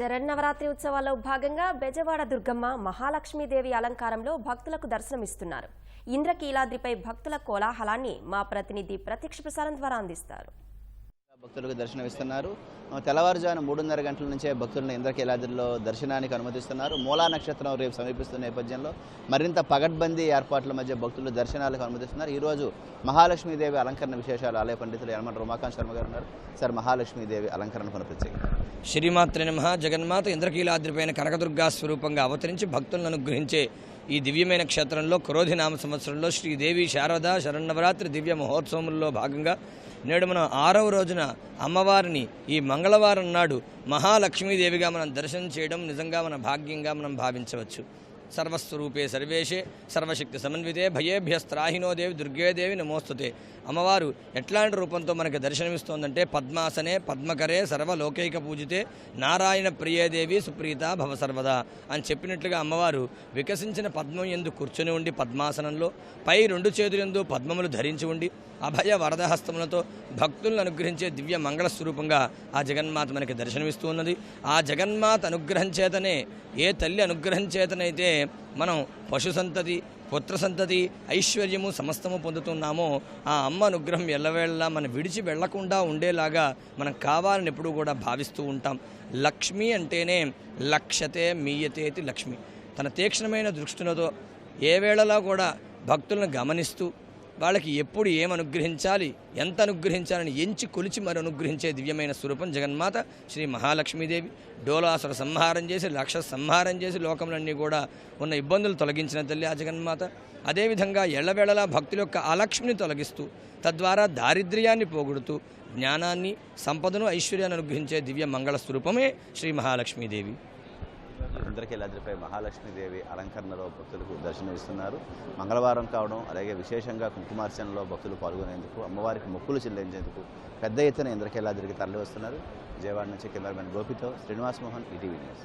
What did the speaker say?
శరన్నవరాత్రి ఉత్సవాల్లో భాగంగా బెజవాడ దుర్గమ్మ మహాలక్ష్మీదేవి అలంకారంలో భక్తులకు దర్శనమిస్తున్నారు. ఇంద్రకీలాద్రిపై భక్తుల కోలాహలాన్ని మా ప్రతినిధి ప్రత్యక్ష ప్రసారం ద్వారా అందిస్తారు. భక్తులకు దర్శనమిస్తున్నారు. తెల్లవారుజామున మూడున్నర గంటల నుంచే భక్తులను ఇంద్రకీలాద్రిలో దర్శనానికి అనుమతిస్తున్నారు. మూలా నక్షత్రం రేపు సమీపిస్తున్న నేపథ్యంలో మరింత పగడ్బందీ ఏర్పాట్ల మధ్య భక్తులు దర్శనాలకు అనుమతిస్తున్నారు. ఈరోజు మహాలక్ష్మీదేవి అలంకరణ విశేషాలు ఆలయ పండితులు యనమల రమాకాంత్ శర్మ గారు ఉన్నారు. సార్ మహాలక్ష్మీదేవి అలంకరణ పని ప్రత్యేకత శ్రీమాత్రి నమ. జగన్మాత ఇంద్రకీలాద్రిపైన కనకదుర్గా స్వరూపంగా అవతరించి భక్తులను అనుగ్రహించే ఈ దివ్యమైన క్షేత్రంలో క్రోధి నామ సంవత్సరంలో శ్రీదేవి శారద శరన్నవరాత్రి దివ్య మహోత్సవంలో భాగంగా నేడు మనం ఆరవ రోజున అమ్మవారిని ఈ మంగళవారం నాడు మహాలక్ష్మీదేవిగా మనం దర్శనం చేయడం నిజంగా మన భాగ్యంగా మనం భావించవచ్చు. సర్వస్వరూపే సర్వేషే సర్వశక్తి సమన్వితే భయేభ్యస్త్రాహినో దేవి దుర్గేదేవి నమోస్తుతే. అమ్మవారు ఎట్లాంటి రూపంతో మనకి దర్శనమిస్తోందంటే పద్మాసనే పద్మకరే సర్వలోకైక పూజితే నారాయణ ప్రియేదేవి సుప్రీత భవ సర్వదా అని చెప్పినట్లుగా అమ్మవారు వికసించిన పద్మం ఎందు కూర్చొని ఉండి పద్మాసనంలో పై రెండు చేతులందు పద్మములు ధరించి ఉండి అభయ వరదహస్తములతో భక్తులను అనుగ్రహించే దివ్య మంగళ స్వరూపంగా ఆ జగన్మాత మనకి దర్శనమిస్తూ ఉన్నది. ఆ జగన్మాత అనుగ్రహం చేతనే ఏ తల్లి అనుగ్రహం చేతనైతే మనం పశు సంతతి పుత్ర సంతతి ఐశ్వర్యము సమస్తము పొందుతున్నామో ఆ అమ్మ అనుగ్రహం ఎల్లవేళలా మనం విడిచి వెళ్ళకుండా ఉండేలాగా మనం కావాలని ఎప్పుడూ కూడా భావిస్తూ ఉంటాం. లక్ష్మి అంటేనే లక్ష్యతే మీయతేతి లక్ష్మి. తన తీక్షణమైన దృష్టిలతో ఏ వేళలా కూడా భక్తులను గమనిస్తూ వాళ్ళకి ఎప్పుడు ఏం అనుగ్రహించాలి ఎంత అనుగ్రహించాలని ఎంచి కొలిచి మరి అనుగ్రహించే దివ్యమైన స్వరూపం జగన్మాత శ్రీ మహాలక్ష్మీదేవి. డోలాసుర సంహారం చేసి లక్ష సంహారం చేసి లోకములన్నీ కూడా ఉన్న ఇబ్బందులు తొలగించిన తల్లి ఆ జగన్మాత. అదేవిధంగా ఎళ్ళవేళలా భక్తుల యొక్క అలక్ష్మిని తొలగిస్తూ తద్వారా దారిద్ర్యాన్ని పోగొడుతూ జ్ఞానాన్ని సంపదను ఐశ్వర్యాన్ని అనుగ్రహించే దివ్య మంగళ స్వరూపమే శ్రీ మహాలక్ష్మీదేవి. ఇంద్రకీలాద్రిపై మహాలక్ష్మీదేవి అలంకరణలో భక్తులకు దర్శనమిస్తున్నారు. మంగళవారం కావడం అలాగే విశేషంగా కుంకుమార్చనలో భక్తులు పాల్గొనేందుకు అమ్మవారికి మొక్కులు చెల్లించేందుకు పెద్ద ఎత్తున ఇంద్రకీలాద్రికి తరలి వస్తున్నారు విజయవాడ నుంచి కెమెరామెన్ గోపితో శ్రీనివాస్ మోహన్ ఈటీవీ న్యూస్.